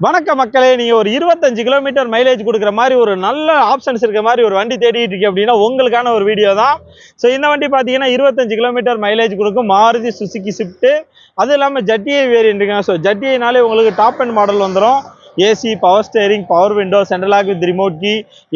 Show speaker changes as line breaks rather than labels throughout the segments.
வணக்க மக்களே நீங்கள் ஒரு இருபத்தஞ்சு கிலோமீட்டர் மைலேஜ் கொடுக்குற மாதிரி ஒரு நல்ல ஆப்ஷன்ஸ் இருக்க மாதிரி ஒரு வண்டி தேடிட்டு இருக்கீங்க அப்படின்னா உங்களுக்கான ஒரு வீடியோ தான். ஸோ இந்த வண்டி பார்த்தீங்கன்னா இருபத்தஞ்சு கிலோமீட்டர் மைலேஜ் கொடுக்கும். மாருதி சுசுக்கி ஸ்விஃப்ட்டு அதுவும் இல்லாமல் ஜட்டிஐ வேரியன்ட்டுங்க ஸோ ஜட்டிஐனாலே உங்களுக்கு டாப் அண்ட் மாடல் வந்துடும் AC power steering power window central lock with remote key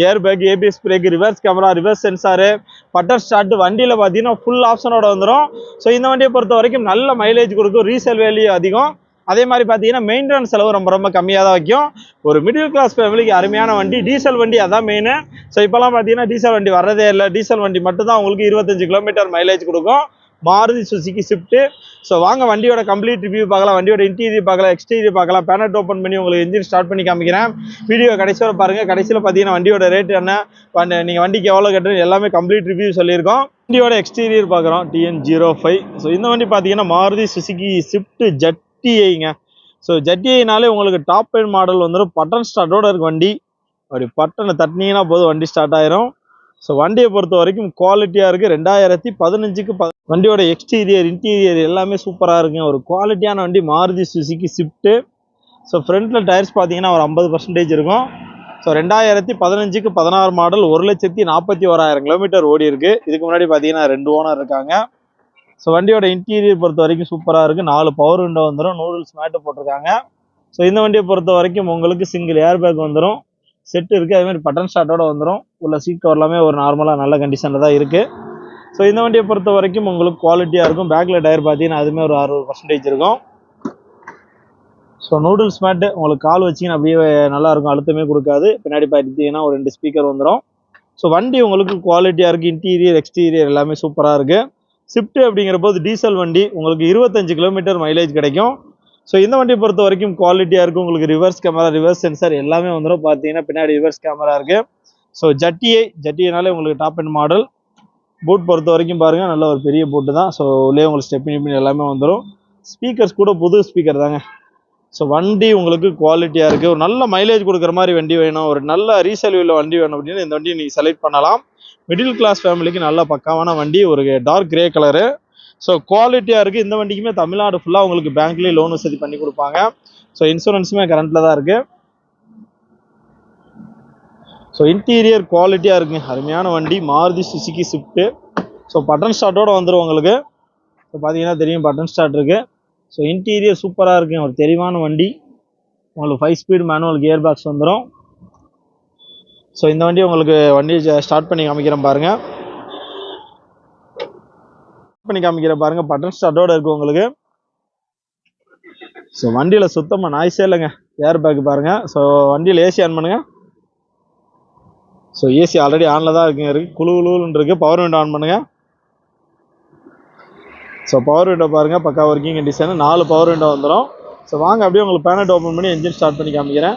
air bag ABS brake reverse camera reverse sensor button start வண்டியில் பார்த்தீங்கன்னா ஃபுல் ஆப்ஷனோட வந்துடும் ஸோ இந்த வண்டியை பொறுத்த வரைக்கும் நல்ல மைலேஜ் கொடுக்கும். ரீசேல் வேல்யூ அதிகம். அதே மாதிரி பார்த்தீங்கன்னா மெயின்டெனன்ஸ் செலவு ரொம்ப ரொம்ப கம்மியாக தான் வைக்கும். ஒரு மிடில் கிளாஸ் ஃபேமிலிக்கு அருமையான வண்டி டீசல் வண்டி அதான் மெயின் ஸோ இப்போலாம் பார்த்தீங்கன்னா டீசல் வண்டி வர்றதே இல்லை. டீசல் வண்டி மட்டும்தான் உங்களுக்கு இருபத்தஞ்சு கிலோமீட்டர் மைலேஜ் கொடுக்கும். மாருதி சுசுகி ஸ்விஃப்ட்டு ஸோ வாங்க வண்டியோட கம்ப்ளீட் ரிவ்யூ பார்க்கலாம். வண்டியோட இன்டீரியர் பார்க்கலாம் எக்ஸ்டீரியர் பார்க்கலாம். பேனட் ஓப்பன் பண்ணி உங்களுக்கு இன்ஜின் ஸ்டார்ட் பண்ணி காமிக்கிறேன். வீடியோ கடைசியில் பாருங்கள் கடைசியில் பார்த்தீங்கன்னா வண்டியோட ரேட் என்ன? வண்டி நீங்கள் வண்டிக்கு எவ்வளோ கட்டுறது எல்லாமே கம்ப்ளீட் ரிவ்யூ சொல்லியிருக்கோம். வண்டியோட எக்ஸ்டீரியர் பார்க்குறோம். டிஎன் ஜீரோ ஃபைவ் ஸோ இந்த வண்டி பார்த்தீங்கன்னா மாருதி சுசுகி ஸ்விஃப்ட் ஜெட்டிஐங்க ஸோ ஜட்டிஐனாலே உங்களுக்கு டாப் எண்ட் மாடல் வந்துடும் பட்டன் ஸ்டார்ட்டோட இருக்கு வண்டி. அப்படி பட்டனை தட்டினீங்கன்னா போதும் வண்டி ஸ்டார்ட் ஆயிரும். ஸோ வண்டியை பொறுத்த வரைக்கும் குவாலிட்டியாக இருக்குது ரெண்டாயிரத்தி பதினஞ்சுக்கு ப வண்டியோட எக்ஸ்டீரியர் இன்டீரியர் எல்லாமே சூப்பராக இருக்குங்க. ஒரு குவாலிட்டியான வண்டி மாருதி சுசுகி ஸ்விஃப்ட்டு ஸோ ஃப்ரண்ட்டில் டயர்ஸ் பார்த்தீங்கன்னா ஒரு ஐம்பது பர்சன்டேஜ் இருக்கும். ஸோ ரெண்டாயிரத்தி பதினஞ்சுக்கு பதினாறு மாடல் ஒரு லட்சத்தி நாற்பத்தி ஓராயிரம் கிலோமீட்டர் ஓடி இருக்குது இதுக்கு முன்னாடி பார்த்தீங்கன்னா ரெண்டு ஓனர் இருக்காங்க. ஸோ வண்டியோட இன்டீரியர் பொறுத்த வரைக்கும் சூப்பராக இருக்குது நாலு பவர் விண்டோ வந்துடும் நூடுல்ஸ் மேட்டு போட்டிருக்காங்க. ஸோ இந்த வண்டியை பொறுத்த வரைக்கும் உங்களுக்கு சிங்கிள் ஏர் பேக் வந்துடும் செட்டு இருக்குது அதேமாதிரி பட்டன் ஸ்டார்ட்டோட வந்துடும் உள்ள சீட் கவர் எல்லாமே ஒரு நார்மலாக நல்ல கண்டிஷனில் தான் இருக்குது ஸோ இந்த வண்டியை பொறுத்த வரைக்கும் உங்களுக்கு குவாலிட்டியாக இருக்கும். பேக்கில் டயர் பார்த்தீங்கன்னா அதுவுமே ஒரு அறுபது பர்சன்டேஜ் இருக்கும். ஸோ நூடுல்ஸ் மேட்டு உங்களுக்கு கால் வச்சிங்கன்னா அப்படியே நல்லா இருக்கும். அழுத்தமே கொடுக்காது. பின்னாடி பார்த்தீங்கன்னா ஒரு ரெண்டு ஸ்பீக்கர் வந்துடும் ஸோ வண்டி உங்களுக்கு குவாலிட்டியாக இருக்குது இன்டீரியர் எக்ஸ்டீரியர் எல்லாமே சூப்பராக இருக்குது ஷிஃப்ட்டு அப்படிங்கிற போது டீசல் வண்டி உங்களுக்கு இருபத்தஞ்சு கிலோமீட்டர் மைலேஜ் கிடைக்கும். ஸோ இந்த வண்டியை பொறுத்த வரைக்கும் குவாலிட்டியாக இருக்கும். உங்களுக்கு ரிவர்ஸ் கேமரா ரிவர்ஸ் சென்சார் எல்லாமே வந்துடும் பார்த்தீங்கன்னா பின்னாடி ரிவர்ஸ் கேமரா இருக்குது ஸோ ஜட்டியை ஜட்டியனாலே உங்களுக்கு டாப் அண்ட் மாடல் பூட் பொறுத்த வரைக்கும் பாருங்கள் நல்ல ஒரு பெரிய பூட்டு தான். ஸோ உள்ளே உங்களுக்கு ஸ்டெப்பின் எல்லாமே வந்துடும் ஸ்பீக்கர்ஸ் கூட புது ஸ்பீக்கர் தாங்க. ஸோ வண்டி உங்களுக்கு குவாலிட்டியாக இருக்குது ஒரு நல்ல மைலேஜ் கொடுக்குற மாதிரி வண்டி வேணும். ஒரு நல்ல ரீசேல் உள்ள வண்டி வேணும் அப்படின்னு இந்த வண்டியை நீங்கள் செலக்ட் பண்ணலாம். மிடில் கிளாஸ் ஃபேமிலிக்கு நல்ல பக்காவான வண்டி. ஒரு டார்க் கிரே கலரு ஸோ குவாலிட்டியாக இருக்குது இந்த வண்டிக்குமே தமிழ்நாடு ஃபுல்லாக உங்களுக்கு பேங்க்லேயே லோன் வசதி பண்ணி கொடுப்பாங்க. ஸோ இன்சூரன்ஸுமே கரண்ட்டில் தான் இருக்குது ஸோ இன்டீரியர் குவாலிட்டியாக இருக்குங்க. அருமையான வண்டி. Maruti Suzuki Swift so button ஸ்டார்ட்டோட வந்துடும் உங்களுக்கு. ஸோ பார்த்தீங்கன்னா தெரியும் பட்டன் ஸ்டார்ட் இருக்குது ஸோ இன்டீரியர் சூப்பராக இருக்கும் ஒரு தெளிவான வண்டி. உங்களுக்கு five speed manual gear box வந்துடும் ஸோ இந்த வண்டி உங்களுக்கு வண்டி ஸ்டார்ட் பண்ணி காமிக்கிறேன் பாருங்கள் பண்ணி காமிக்கிறேன் பாருங்கள் பட்டன் ஸ்டார்ட்டோடு இருக்குது உங்களுக்கு. ஸோ வண்டியில் சுத்தமாக நாய்ஸே இல்லைங்க. ஏர் பேக் பாருங்கள் ஸோ வண்டியில் ஏசி ஆன் பண்ணுங்கள் ஸோ ஏசி ஆல்ரெடி ஆனில் தான் இருக்குங்க இருக்குது குழு குழுன்னு இருக்குது பவர் விண்டோ ஆன் பண்ணுங்கள் ஸோ பவர் விண்டோ பாருங்க பக்கா ஒர்க்கிங் கண்டிஷன் நாலு பவர் விண்டோ வந்துடும் ஸோ வாங்க அப்படியே உங்களுக்கு பேனட் ஓப்பன் பண்ணி என்ஜின் ஸ்டார்ட் பண்ணி காமிக்கிறேன்.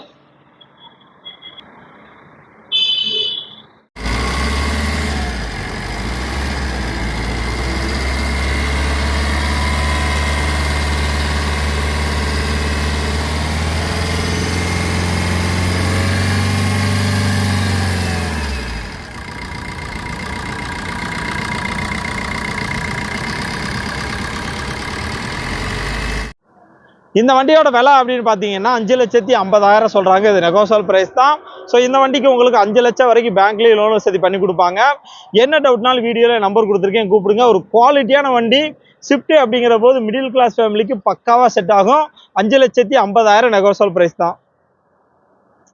இந்த வண்டியோட விலை அப்படின்னு பார்த்தீங்கன்னா அஞ்சு லட்சத்தி ஐம்பதாயிரம் சொல்கிறாங்க இது நெகோசல் ப்ரைஸ் தான். ஸோ இந்த வண்டிக்கு உங்களுக்கு அஞ்சு லட்சம் வரைக்கும் பேங்க்லேயே லோன் வசதி பண்ணி கொடுப்பாங்க. என்ன டவுட்னாலும் வீடியோவில் நம்பர் கொடுத்துருக்கேன். கூப்பிடுங்க. ஒரு குவாலிட்டியான வண்டி ஸ்விஃப்ட் அப்படிங்கிற போது மிடில் கிளாஸ் ஃபேமிலிக்கு பக்காவாக செட் ஆகும். அஞ்சு லட்சத்தி ஐம்பதாயிரம் நெகோசல் ப்ரைஸ் தான்.